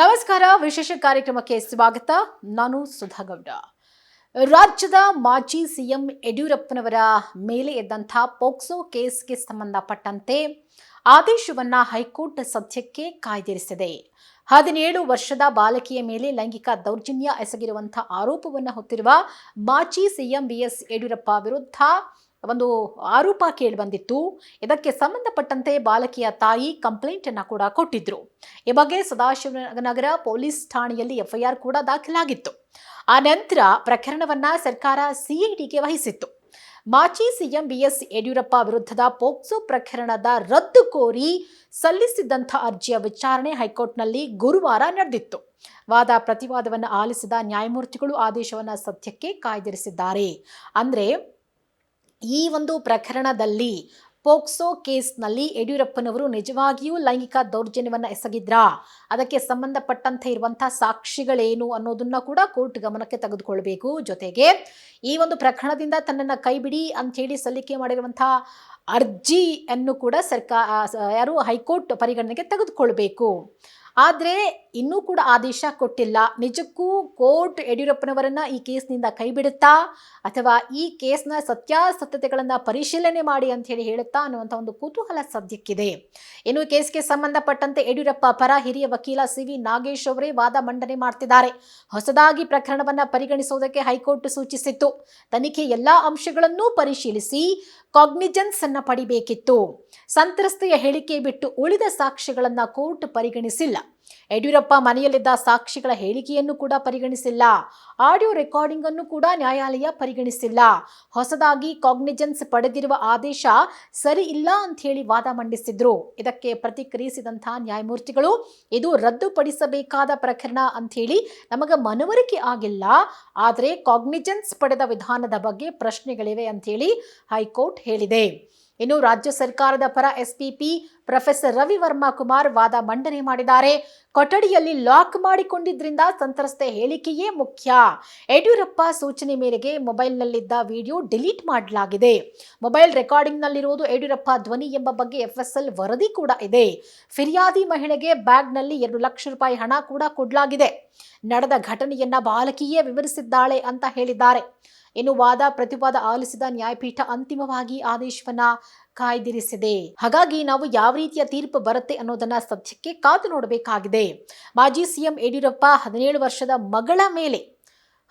ನಮಸ್ಕಾರ, ವಿಶೇಷ ಕಾರ್ಯಕ್ರಮಕ್ಕೆ ಸ್ವಾಗತ. ನಾನು ಸುಧಾಗೌಡ. ರಾಜ್ಯದ ಮಾಜಿ ಸಿಎಂ ಯಡಿಯೂರಪ್ಪನವರ ಮೇಲೆ ಎದ್ದಂಥ ಪೋಕ್ಸೋ ಕೇಸ್ಗೆ ಸಂಬಂಧಪಟ್ಟಂತೆ ಆದೇಶವನ್ನ ಹೈಕೋರ್ಟ್ ಸದ್ಯಕ್ಕೆ ಕಾಯ್ದಿರಿಸಿದೆ. ಹದಿನೇಳು ವರ್ಷದ ಬಾಲಕಿಯ ಮೇಲೆ ಲೈಂಗಿಕ ದೌರ್ಜನ್ಯ ಎಸಗಿರುವಂಥ ಆರೋಪವನ್ನು ಹೊತ್ತಿರುವ ಮಾಜಿ ಸಿಎಂ ಬಿಎಸ್ ಯಡಿಯೂರಪ್ಪ ವಿರುದ್ಧ ಒಂದು ಆರೋಪ ಕೇಳಿಬಂದಿತ್ತು ಇದಕ್ಕೆ ಸಂಬಂಧಪಟ್ಟಂತೆ ಬಾಲಕಿಯ ತಾಯಿ ಕಂಪ್ಲೇಂಟ್ ಅನ್ನ ಕೂಡ ಕೊಟ್ಟಿದ್ರು. ಈ ಬಗ್ಗೆ ಸದಾಶಿವನಗರ ಪೊಲೀಸ್ ಠಾಣೆಯಲ್ಲಿ ಎಫ್ಐಆರ್ ಕೂಡ ದಾಖಲಾಗಿತ್ತು. ಆ ನಂತರ ಪ್ರಕರಣವನ್ನ ಸರ್ಕಾರ ಸಿಐಡಿಗೆ ವಹಿಸಿತ್ತು. ಮಾಜಿ ಸಿಎಂ ಬಿಎಸ್ ಯಡಿಯೂರಪ್ಪ ವಿರುದ್ಧದ ಪೋಕ್ಸೋ ಪ್ರಕರಣದ ರದ್ದು ಕೋರಿ ಸಲ್ಲಿಸಿದ್ದಂಥ ಅರ್ಜಿಯ ವಿಚಾರಣೆ ಹೈಕೋರ್ಟ್ನಲ್ಲಿ ಗುರುವಾರ ನಡೆದಿತ್ತು. ವಾದ ಪ್ರತಿವಾದವನ್ನು ಆಲಿಸಿದ ನ್ಯಾಯಮೂರ್ತಿಗಳು ಆದೇಶವನ್ನು ಸದ್ಯಕ್ಕೆ ಕಾಯ್ದಿರಿಸಿದ್ದಾರೆ. ಅಂದ್ರೆ ಈ ಒಂದು ಪ್ರಕರಣದಲ್ಲಿ ಪೋಕ್ಸೋ ಕೇಸ್ನಲ್ಲಿ ಯಡಿಯೂರಪ್ಪನವರು ನಿಜವಾಗಿಯೂ ಲೈಂಗಿಕ ದೌರ್ಜನ್ಯವನ್ನು ಎಸಗಿದ್ರಾ? ಅದಕ್ಕೆ ಸಂಬಂಧಪಟ್ಟಂತೆ ಇರುವಂಥ ಸಾಕ್ಷಿಗಳೇನು ಅನ್ನೋದನ್ನ ಕೂಡ ಕೋರ್ಟ್ ಗಮನಕ್ಕೆ ತೆಗೆದುಕೊಳ್ಬೇಕು. ಜೊತೆಗೆ ಈ ಒಂದು ಪ್ರಕರಣದಿಂದ ತನ್ನನ್ನು ಕೈಬಿಡಿ ಅಂಥೇಳಿ ಸಲ್ಲಿಕೆ ಮಾಡಿರುವಂಥ ಅರ್ಜಿಯನ್ನು ಕೂಡ ಸರ್ಕಾರ ಯಾರು ಹೈಕೋರ್ಟ್ ಪರಿಗಣನೆಗೆ ತೆಗೆದುಕೊಳ್ಬೇಕು. ಆದರೆ ಇನ್ನೂ ಕೂಡ ಆದೇಶ ಕೊಟ್ಟಿಲ್ಲ. ನಿಜಕ್ಕೂ ಕೋರ್ಟ್ ಯಡಿಯೂರಪ್ಪನವರನ್ನ ಈ ಕೇಸ್ನಿಂದ ಕೈಬಿಡುತ್ತಾ, ಅಥವಾ ಈ ಕೇಸ್ನ ಸತ್ಯಾಸತ್ಯತೆಗಳನ್ನು ಪರಿಶೀಲನೆ ಮಾಡಿ ಅಂತ ಹೇಳಿ ಹೇಳುತ್ತಾ ಅನ್ನುವಂಥ ಒಂದು ಕುತೂಹಲ ಸದ್ಯಕ್ಕಿದೆ. ಇನ್ನು ಕೇಸ್ಗೆ ಸಂಬಂಧಪಟ್ಟಂತೆ ಯಡಿಯೂರಪ್ಪ ಪರ ಹಿರಿಯ ವಕೀಲ ಸಿ ವಿ ನಾಗೇಶ್ ಅವರೇ ವಾದ ಮಂಡನೆ ಮಾಡ್ತಿದ್ದಾರೆ. ಹೊಸದಾಗಿ ಪ್ರಕರಣವನ್ನ ಪರಿಗಣಿಸುವುದಕ್ಕೆ ಹೈಕೋರ್ಟ್ ಸೂಚಿಸಿತ್ತು. ತನಿಖೆ ಎಲ್ಲಾ ಅಂಶಗಳನ್ನೂ ಪರಿಶೀಲಿಸಿ ಕಾಗ್ನಿಜೆನ್ಸ್ ಅನ್ನ ಪಡಿಬೇಕಿತ್ತು. ಸಂತ್ರಸ್ತೆಯ ಹೇಳಿಕೆ ಬಿಟ್ಟು ಉಳಿದ ಸಾಕ್ಷ್ಯಗಳನ್ನ ಕೋರ್ಟ್ ಪರಿಗಣಿಸಿಲ್ಲ. ಯಡಿಯೂರಪ್ಪ ಮನೆಯಲ್ಲಿದ್ದ ಸಾಕ್ಷಿಗಳ ಹೇಳಿಕೆಯನ್ನು ಕೂಡ ಪರಿಗಣಿಸಿಲ್ಲ. ಆಡಿಯೋ ರೆಕಾರ್ಡಿಂಗ್ ಅನ್ನು ಕೂಡ ನ್ಯಾಯಾಲಯ ಪರಿಗಣಿಸಿಲ್ಲ. ಹೊಸದಾಗಿ ಕಾಗ್ನಿಜೆನ್ಸ್ ಪಡೆದಿರುವ ಆದೇಶ ಸರಿ ಇಲ್ಲ ಅಂತ ಹೇಳಿ ವಾದ ಮಂಡಿಸಿದ್ರು. ಇದಕ್ಕೆ ಪ್ರತಿಕ್ರಿಯಿಸಿದಂತಹ ನ್ಯಾಯಮೂರ್ತಿಗಳು, ಇದು ರದ್ದುಪಡಿಸಬೇಕಾದ ಪ್ರಕರಣ ಅಂತ ಹೇಳಿ ನಮಗೆ ಮನವರಿಕೆ ಆಗಿಲ್ಲ. ಆದರೆ ಕಾಗ್ನಿಜೆನ್ಸ್ ಪಡೆದ ವಿಧಾನದ ಬಗ್ಗೆ ಪ್ರಶ್ನೆಗಳಿವೆ ಅಂತ ಹೇಳಿ ಹೈಕೋರ್ಟ್ ಹೇಳಿದೆ. ಇನ್ನು ರಾಜ್ಯ ಸರ್ಕಾರದ ಪರ ಎಸ್ಪಿಪಿ ಪ್ರೊಫೆಸರ್ ರವಿ ವರ್ಮಾ ಕುಮಾರ್ ವಾದ ಮಂಡನೆ ಮಾಡಿದ್ದಾರೆ. ಕೊಠಡಿಯಲ್ಲಿ ಲಾಕ್ ಮಾಡಿಕೊಂಡಿದ್ದರಿಂದ ಸಂತ್ರಸ್ತೆ ಹೇಳಿಕೆಯೇ ಮುಖ್ಯ. ಯಡಿಯೂರಪ್ಪ ಸೂಚನೆ ಮೇರೆಗೆ ಮೊಬೈಲ್ನಲ್ಲಿದ್ದ ವಿಡಿಯೋ ಡಿಲೀಟ್ ಮಾಡಲಾಗಿದೆ. ಮೊಬೈಲ್ ರೆಕಾರ್ಡಿಂಗ್ನಲ್ಲಿರುವುದು ಯಡಿಯೂರಪ್ಪ ಧ್ವನಿ ಎಂಬ ಬಗ್ಗೆ ಎಫ್ಎಸ್ಎಲ್ ವರದಿ ಕೂಡ ಇದೆ. ಫಿರ್ಯಾದಿ ಮಹಿಳೆಗೆ ಬ್ಯಾಗ್ನಲ್ಲಿ ಎರಡು ಲಕ್ಷ ರೂಪಾಯಿ ಹಣ ಕೂಡ ಕೊಡಲಾಗಿದೆ. ನಡೆದ ಘಟನೆಯನ್ನ ಬಾಲಕಿಯೇ ವಿವರಿಸಿದ್ದಾಳೆ ಅಂತ ಹೇಳಿದ್ದಾರೆ. ಇನ್ನು ವಾದ ಪ್ರತಿವಾದ ಆಲಿಸಿದ ನ್ಯಾಯಪೀಠ ಅಂತಿಮವಾಗಿ ಆದೇಶವನ್ನ ಕಾಯ್ದಿರಿಸಿದೆ. ಹಾಗಾಗಿ ನಾವು ಯಾವ ರೀತಿಯ ತೀರ್ಪು ಬರುತ್ತೆ ಅನ್ನೋದನ್ನ ಸದ್ಯಕ್ಕೆ ಕಾದು ನೋಡಬೇಕಾಗಿದೆ. ಮಾಜಿ ಸಿಎಂ ಯಡಿಯೂರಪ್ಪ ಹದಿನೇಳು ವರ್ಷದ ಮಗಳ ಮೇಲೆ,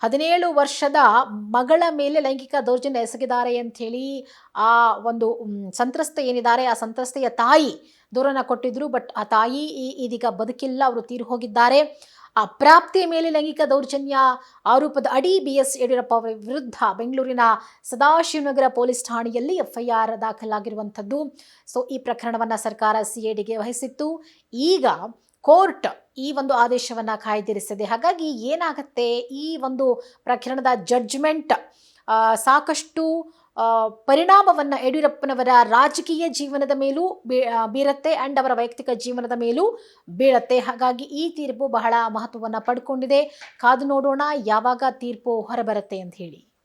ಹದಿನೇಳು ವರ್ಷದ ಮಗಳ ಮೇಲೆ ಲೈಂಗಿಕ ದೌರ್ಜನ್ಯ ಎಸಗಿದ್ದಾರೆ ಅಂಥೇಳಿ ಆ ಒಂದು ಸಂತ್ರಸ್ತ ಏನಿದ್ದಾರೆ, ಆ ಸಂತ್ರಸ್ತೆಯ ತಾಯಿ ದೂರನ ಕೊಟ್ಟಿದ್ರು, ಬಟ್ ಆ ತಾಯಿ ಈ ಇದೀಗ ಬದುಕಿಲ್ಲ, ಅವರು ತೀರು ಹೋಗಿದ್ದಾರೆ ಅಪ್ರಾಪ್ತಿಯ ಮೇಲೆ ಲೈಂಗಿಕ ದೌರ್ಜನ್ಯ ಆರೋಪದ ಅಡಿ ಬಿ ಎಸ್ ಯಡಿಯೂರಪ್ಪ ಅವರ ವಿರುದ್ಧ ಬೆಂಗಳೂರಿನ ಸದಾಶಿವನಗರ ಪೊಲೀಸ್ ಠಾಣೆಯಲ್ಲಿ ಎಫ್ಐಆರ್ ದಾಖಲಾಗಿರುವಂಥದ್ದು. ಸೊ ಈ ಪ್ರಕರಣವನ್ನು ಸರ್ಕಾರ ಸಿಐಡಿಗೆ ವಹಿಸಿತ್ತು. ಈಗ ಕೋರ್ಟ್ ಈ ಒಂದು ಆದೇಶವನ್ನು ಕಾಯ್ದಿರಿಸಿದೆ. ಹಾಗಾಗಿ ಏನಾಗುತ್ತೆ? ಈ ಒಂದು ಪ್ರಕರಣದ ಜಡ್ಜ್ಮೆಂಟ್ ಸಾಕಷ್ಟು ಪರಿಣಾಮವನ್ನು ಯಡಿಯೂರಪ್ಪನವರ ರಾಜಕೀಯ ಜೀವನದ ಮೇಲೂ ಬೀರತ್ತೆ ಆ್ಯಂಡ್ ಅವರ ವೈಯಕ್ತಿಕ ಜೀವನದ ಮೇಲೂ ಬೀಳತ್ತೆ. ಹಾಗಾಗಿ ಈ ತೀರ್ಪು ಬಹಳ ಮಹತ್ವವನ್ನು ಪಡ್ಕೊಂಡಿದೆ. ಕಾದು ನೋಡೋಣ ಯಾವಾಗ ತೀರ್ಪು ಹೊರಬರುತ್ತೆ ಅಂತ ಹೇಳಿ.